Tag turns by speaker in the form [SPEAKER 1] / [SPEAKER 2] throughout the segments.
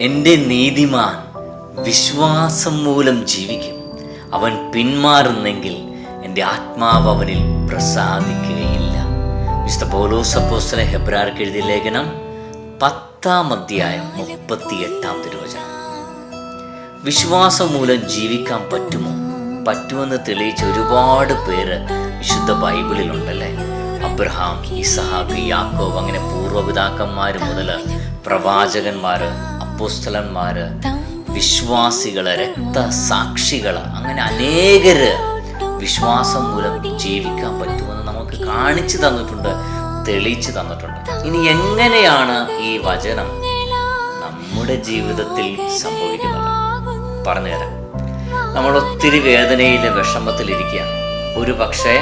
[SPEAKER 1] എന്റെ നീതിമാൻ വിശ്വാസം മൂലം ജീവിക്കും. അവൻ പിന്മാറുന്നെങ്കിൽ എന്റെ ആത്മാവ് അവനിൽ പ്രസാദിക്കുകയില്ല. മിസ്റ്റർ പോലോസ് അപ്പോസ്റ്റലെ ഹെബ്രാർക്ക് എഴുതിയ ലേഖനം പത്താം അധ്യായം മുപ്പത്തിയെട്ടാം തിരുവചനം. വിശ്വാസം മൂലം ജീവിക്കാൻ പറ്റുമോ? പറ്റുമെന്ന് തെളിയിച്ച ഒരുപാട് പേര് വിശുദ്ധ ബൈബിളിലുണ്ടല്ലേ? അബ്രഹാം ഇസഹാക്ക് യാക്കോബ് അങ്ങനെ പൂർവപിതാക്കന്മാർ മുതൽ പ്രവാചകന്മാര് അപ്പോസ്തലന്മാര് വിശ്വാസികൾ രക്തസാക്ഷികൾ അങ്ങനെ അനേകര് വിശ്വാസം മൂലം ജീവിക്കാൻ പറ്റുമെന്ന് നമുക്ക് കാണിച്ചു തന്നിട്ടുണ്ട് തെളിയിച്ചു തന്നിട്ടുണ്ട്. ഇനി എങ്ങനെയാണ് ഈ വചനം നമ്മുടെ ജീവിതത്തിൽ സംഭവിക്കുന്നത്? പറഞ്ഞുതരാം നമ്മൾ ഒത്തിരി വേദനയിൽ വിഷമത്തിലിരിക്കുകയാണ്. ഒരു പക്ഷേ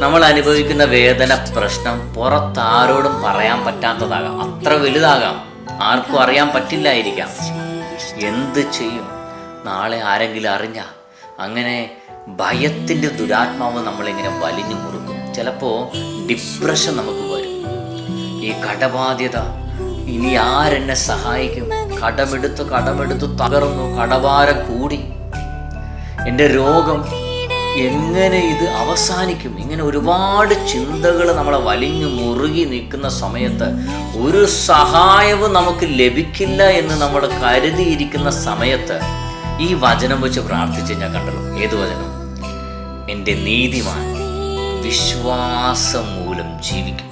[SPEAKER 1] നമ്മൾ അനുഭവിക്കുന്ന വേദന പ്രശ്നം പുറത്താരോടും പറയാൻ പറ്റാത്തതാകാം. അത്ര വലുതാകാം. ആർക്കും അറിയാൻ പറ്റില്ലായിരിക്കാം. എന്ത് ചെയ്യും? നാളെ ആരെങ്കിലും അറിഞ്ഞ? അങ്ങനെ ഭയത്തിന്റെ ദുരാത്മാവ് നമ്മളിങ്ങനെ വലിഞ്ഞു മുറുക്കും. ചിലപ്പോൾ ഡിപ്രഷൻ നമുക്ക് വരും. ഈ കടബാധ്യത. ഇനി ആരെന്നെ സഹായിക്കും? കടമെടുത്ത് കടമെടുത്ത് തകർന്നു കടഭാരം കൂടി. എന്റെ രോഗം എങ്ങനെ ഇത് അവസാനിക്കും? ഇങ്ങനെ ഒരുപാട് ചിന്തകൾ നമ്മളെ വലിഞ്ഞു മുറുകി നിൽക്കുന്ന സമയത്ത് ഒരു സഹായവും നമുക്ക് ലഭിക്കില്ല എന്ന് നമ്മൾ കരുതിയിരിക്കുന്ന സമയത്ത് ഈ വചനം വെച്ച് പ്രാർത്ഥിച്ച് ഞാൻ കണ്ടല്ലോ. ഏത് വചനം? എന്റെ നീതിമാൻ വിശ്വാസം മൂലം ജീവിക്കും.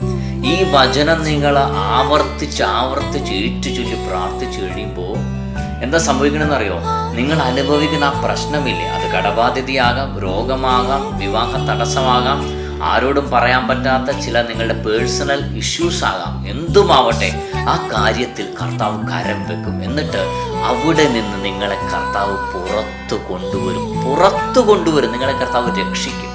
[SPEAKER 1] ഈ വചനം നിങ്ങൾ ആവർത്തിച്ച് ആവർത്തിച്ച് ഏറ്റു ചൊല്ലി പ്രാർത്ഥിച്ചു കഴിയുമ്പോൾ എന്താ സംഭവിക്കണമെന്ന് അറിയോ നിങ്ങൾ അനുഭവിക്കുന്ന ആ പ്രശ്നമില്ലേ? അത് കടബാധ്യതയാകാം രോഗമാകാം വിവാഹ തടസ്സമാകാം ആരോടും പറയാൻ പറ്റാത്ത ചില നിങ്ങളുടെ പേഴ്സണൽ ഇഷ്യൂസ് ആകാം. എന്തുമാവട്ടെ ആ കാര്യത്തിൽ കർത്താവ് കരം വെക്കും. എന്നിട്ട് അവിടെ നിന്ന് നിങ്ങളെ കർത്താവ് പുറത്തു കൊണ്ടുവരും. പുറത്തു കൊണ്ടുവരും. നിങ്ങളെ കർത്താവ് രക്ഷിക്കും.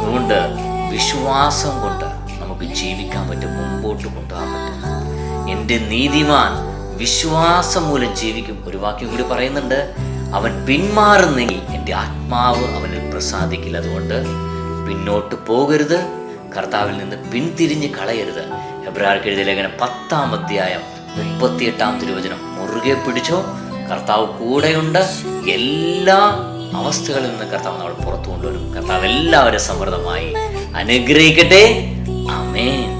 [SPEAKER 1] അതുകൊണ്ട് വിശ്വാസം കൊണ്ട് നമുക്ക് ജീവിക്കാൻ പറ്റും മുമ്പോട്ട് കൊണ്ടുപോകാൻ പറ്റും. എന്റെ നീതിമാൻ വിശ്വാസം മൂലം ജീവിക്കും. ഒരു വാക്യം കൂടി പറയുന്നുണ്ട് അവൻ പിന്മാറുന്നെങ്കിൽ എന്റെ ആത്മാവ് അവനിൽ പ്രസാദിക്കില്ല. അതുകൊണ്ട് പിന്നോട്ട് പോകരുത് കർത്താവിൽ നിന്ന് പിന്തിരിഞ്ഞ് കളയരുത്. ഹെബ്രാർക്ക് എഴുതിയ ലേഖനം പത്താം അധ്യായം മുപ്പത്തിയെട്ടാം തിരുവചനം. മുറുകെ പിടിച്ചോ കർത്താവ് കൂടെയുണ്ട്. എല്ലാ അവസ്ഥകളിൽ നിന്ന് കർത്താവ് നമ്മൾ പുറത്തു കൊണ്ടുവരും കർത്താവ് എല്ലാവരും സമൃദ്ധമായി അനുഗ്രഹിക്കട്ടെ. അമേൻ